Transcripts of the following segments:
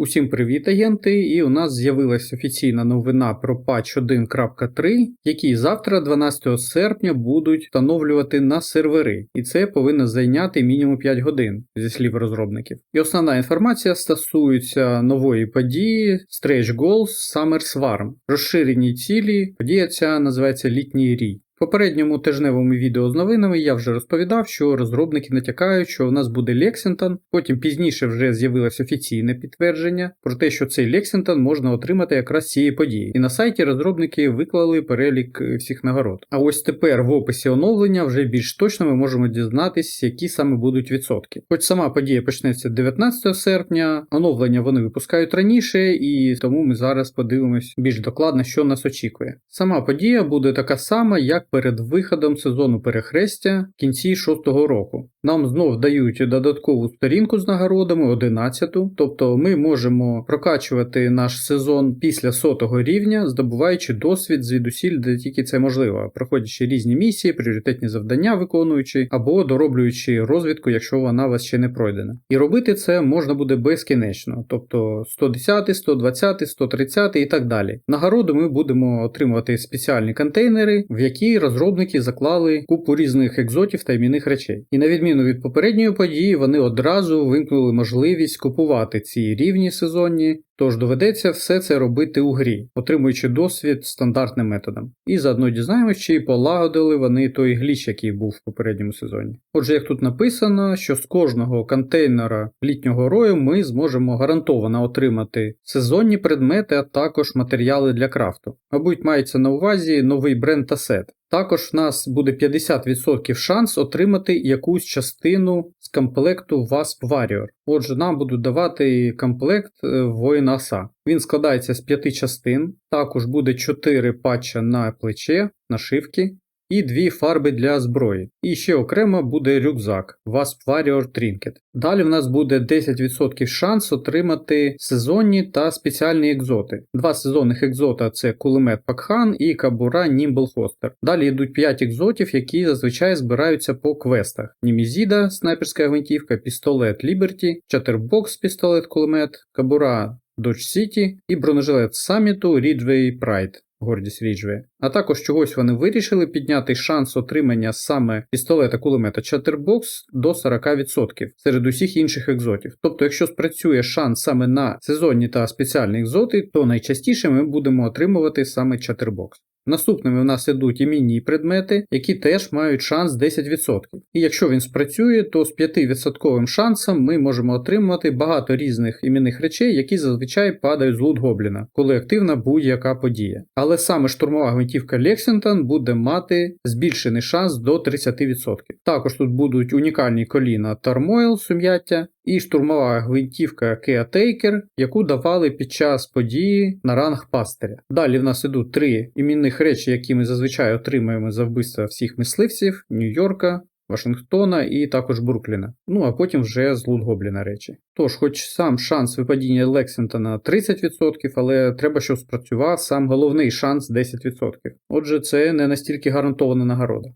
Усім привіт, агенти! І у нас з'явилася офіційна новина про патч 1.3, який завтра, 12 серпня, будуть встановлювати на сервери, і це повинно зайняти мінімум 5 годин, зі слів розробників. І основна інформація стосується нової події Stretch Goals Summer Swarm. Розширені цілі. Подія ця називається Літній рій. Попередньому тижневому відео з новинами я вже розповідав, що розробники натякають, що у нас буде Лексінгтон. Потім пізніше вже з'явилось офіційне підтвердження про те, що цей Лексінгтон можна отримати якраз цієї події. І на сайті розробники виклали перелік е, всіх нагород. А ось тепер в описі оновлення вже більш точно ми можемо дізнатися, які саме будуть відсотки. Хоч сама подія почнеться 19 серпня, оновлення вони випускають раніше, і тому ми зараз подивимось більш докладно, що нас очікує. Сама подія буде така сама, як перед виходом сезону перехрестя в кінці 6-го року. Нам знов дають додаткову сторінку з нагородами 11-ту, тобто ми можемо прокачувати наш сезон після сотого рівня, здобуваючи досвід звідусіль, де тільки це можливо, проходячи різні місії, пріоритетні завдання виконуючи, або дороблюючи розвідку, якщо вона у вас ще не пройдена. І робити це можна буде безкінечно, тобто 110, 120, 130 і так далі. Нагороду ми будемо отримувати спеціальні контейнери, в які розробники заклали купу різних екзотів та іменних речей. І на відміну від попередньої події, вони одразу вимкнули можливість купувати ці рівні сезонні, тож доведеться все це робити у грі, отримуючи досвід стандартним методом. І заодно дізнаємось, чи полагодили вони той гліч, який був в попередньому сезоні. Отже, як тут написано, що з кожного контейнера літнього рою ми зможемо гарантовано отримати сезонні предмети, а також матеріали для крафту. Мабуть, мається на увазі новий бренд та сет. Також в нас буде 50% шанс отримати якусь частину з комплекту Wasp Warrior. Отже, нам будуть давати комплект е, воїна аса. Він складається з 5 частин, також буде 4 патча на плече, нашивки і дві фарби для зброї. І ще окремо буде рюкзак Wasp Warrior Trinket. Далі в нас буде 10% шанс отримати сезонні та спеціальні екзоти. Два сезонних екзота це кулемет Пакхан і кабура Nimble Hoster. Далі йдуть 5 екзотів, які зазвичай збираються по квестах: Німізіда, снайперська гвинтівка, пістолет Liberty, чатербокс пістолет кулемет, кабура Dodge City і бронежилет саміту Ridgeway Pride. Гордість Ріджвея. А також чогось вони вирішили підняти шанс отримання саме пістолета кулемета Chatterbox до 40% серед усіх інших екзотів. Тобто, якщо спрацює шанс саме на сезонні та спеціальні екзоти, то найчастіше ми будемо отримувати саме Chatterbox. Наступними в нас ідуть іменні предмети, які теж мають шанс 10%. І якщо він спрацює, то з 5% шансом ми можемо отримати багато різних іменних речей, які зазвичай падають з лут гобліна, коли активна будь-яка подія. Але саме штурмова гвинтівка Lexington буде мати збільшений шанс до 30%. Також тут будуть унікальні коліна Turmoil сум'яття, і штурмова гвинтівка Caretaker, яку давали під час події на ранг пастиря. Далі в нас ідуть три іменних речі, які ми зазвичай отримуємо за вбивство всіх мисливців Нью-Йорка. Вашингтона і також Брукліна, ну а потім вже з Лут Гобліна речі. Тож, хоч сам шанс випадіння Лексingтона 30%, але треба, щоб спрацював сам головний шанс 10%. Отже, це не настільки гарантована нагорода.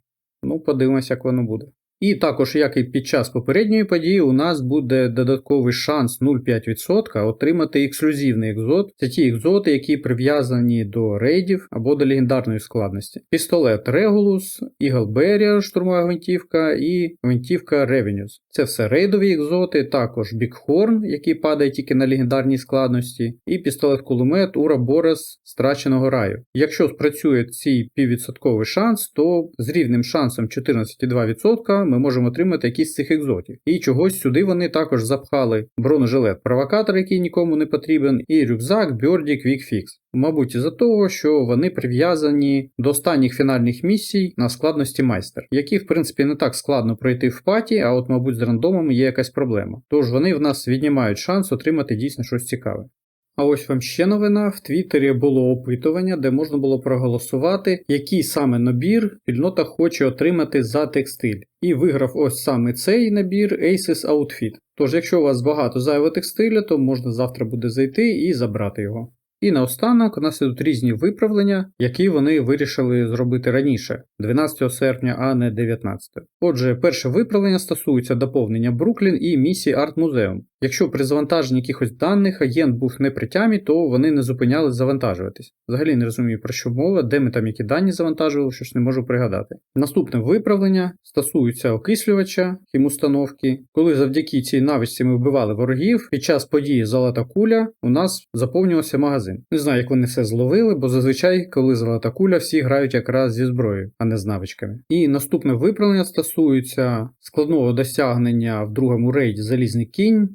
Ну, подивимося, як воно буде. І також, як і під час попередньої події, у нас буде додатковий шанс 0,5% отримати ексклюзивний екзот. Це ті екзоти, які прив'язані до рейдів або до легендарної складності. Пістолет Regulus, Eagle Barrier, штурмова гвинтівка і гвинтівка Revenues. Це все рейдові екзоти, також Bighorn, який падає тільки на легендарній складності, і пістолет-кулемет Ура Борес страченого раю. Якщо спрацює цей піввідсотковий шанс, то з рівним шансом 14,2% ми можемо отримати якісь з цих екзотів. І чогось сюди вони також запхали бронежилет провокатор, який нікому не потрібен, і рюкзак Quick Fix. Мабуть, із-за того, що вони прив'язані до останніх фінальних місій на складності майстер, які, в принципі, не так складно пройти в паті, а от, мабуть, з рандомом є якась проблема. Тож вони в нас віднімають шанс отримати дійсно щось цікаве. А ось вам ще новина. В Твіттері було опитування, де можна було проголосувати, який саме набір спільнота хоче отримати за текстиль. І виграв ось саме цей набір Aces Outfit. Тож, якщо у вас багато зайвого текстиля, то можна завтра буде зайти і забрати його. І наостанок у нас ідуть різні виправлення, які вони вирішили зробити раніше, 12 серпня, а не 19. Отже, перше виправлення стосується доповнення Бруклін і місії Арт Музеум. Якщо при завантаженні якихось даних агент був не при тямі, то вони не зупиняли завантажуватись. Взагалі не розумію про що мова, де ми там які дані завантажували, що ж не можу пригадати. Наступне виправлення стосується окислювача хімустановки. Коли завдяки цій навичці ми вбивали ворогів, під час події Золота куля у нас заповнювався магазин. Не знаю, як вони все зловили, бо зазвичай, коли золота куля, всі грають якраз зі зброєю, а не з навичками. І наступне виправлення стосується складного досягнення в другому рейді Залізний кінь,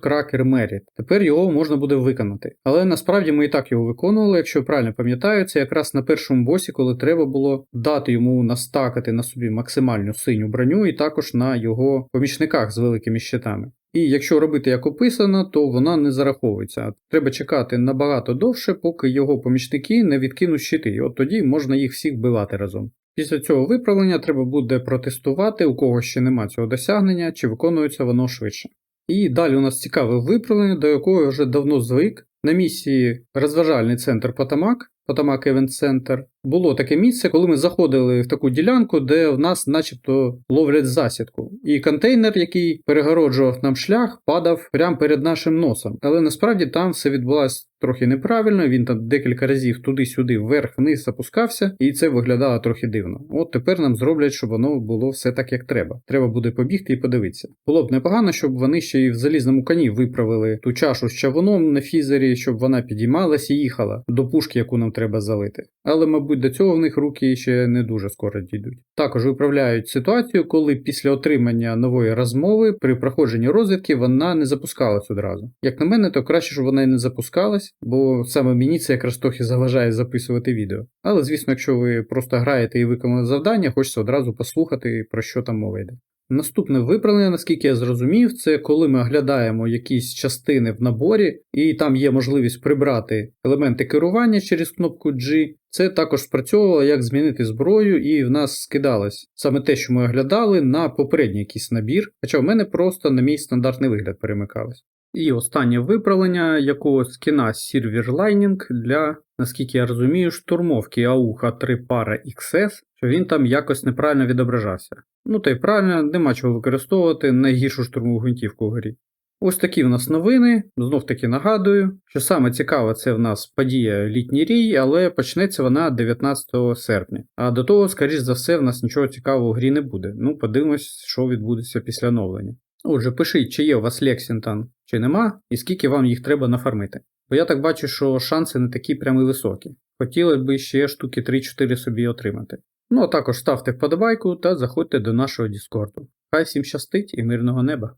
кракер Меріт. Тепер його можна буде виконати. Але насправді ми і так його виконували, якщо правильно пам'ятаю, це якраз на першому босі, коли треба було дати йому настакати на собі максимальну синю броню, і також на його помічниках з великими щитами. І якщо робити як описано, то вона не зараховується. Треба чекати набагато довше, поки його помічники не відкинуть щити, і от тоді можна їх всіх вбивати разом. Після цього виправлення треба буде протестувати, у кого ще нема цього досягнення, чи виконується воно швидше. І далі у нас цікаве виправлення, до якого я вже давно звик. На місії розважальний центр Потамак, Потамак Event Center, було таке місце, коли ми заходили в таку ділянку, де в нас начебто ловлять засідку. І контейнер, який перегороджував нам шлях, падав прямо перед нашим носом. Але насправді там все відбулося трохи неправильно. Він там декілька разів туди-сюди, вверх-вниз опускався, і це виглядало трохи дивно. От тепер нам зроблять, щоб воно було все так, як треба. Треба буде побігти і подивитися. Було б непогано, щоб вони ще й в залізному коні виправили ту чашу з чавуном на фізері, щоб вона підіймалась і їхала до пушки, яку нам треба залити. Але, мабуть, до цього в них руки ще не дуже скоро дійдуть. Також виправляють ситуацію, коли після отримання нової розмови при проходженні розвідки вона не запускалась одразу. Як на мене, то краще, щоб вона і не запускалась, бо саме мені це якраз трохи заважає записувати відео. Але звісно, якщо ви просто граєте і виконали завдання, хочеться одразу послухати, про що там мова йде. Наступне виправлення, наскільки я зрозумів, це коли ми оглядаємо якісь частини в наборі, і там є можливість прибрати елементи керування через кнопку G. Це також спрацьовувало, як змінити зброю, і в нас скидалось саме те, що ми оглядали, на попередній якийсь набір, хоча в мене просто на мій стандартний вигляд перемикалось. І останнє виправлення якогось скіна Silver Lining для, наскільки я розумію, штурмовки Ауха 3 пара XS, що він там якось неправильно відображався. Ну та й правильно, нема чого використовувати найгіршу штурмову гвинтівку в грі. Ось такі в нас новини. Знов таки нагадую, що саме цікаве це в нас подія літній рій, але почнеться вона 19 серпня. А до того, скоріш за все, в нас нічого цікавого в грі не буде. Ну, подивимось, що відбудеться після оновлення. Отже, пишіть, чи є у вас Лексінгтон, чи нема, і скільки вам їх треба нафармити. Бо я так бачу, що шанси не такі прямо високі. Хотілося б ще штуки 3-4 собі отримати. Ну а також ставте вподобайку та заходьте до нашого Діскорду. Хай всім щастить і мирного неба!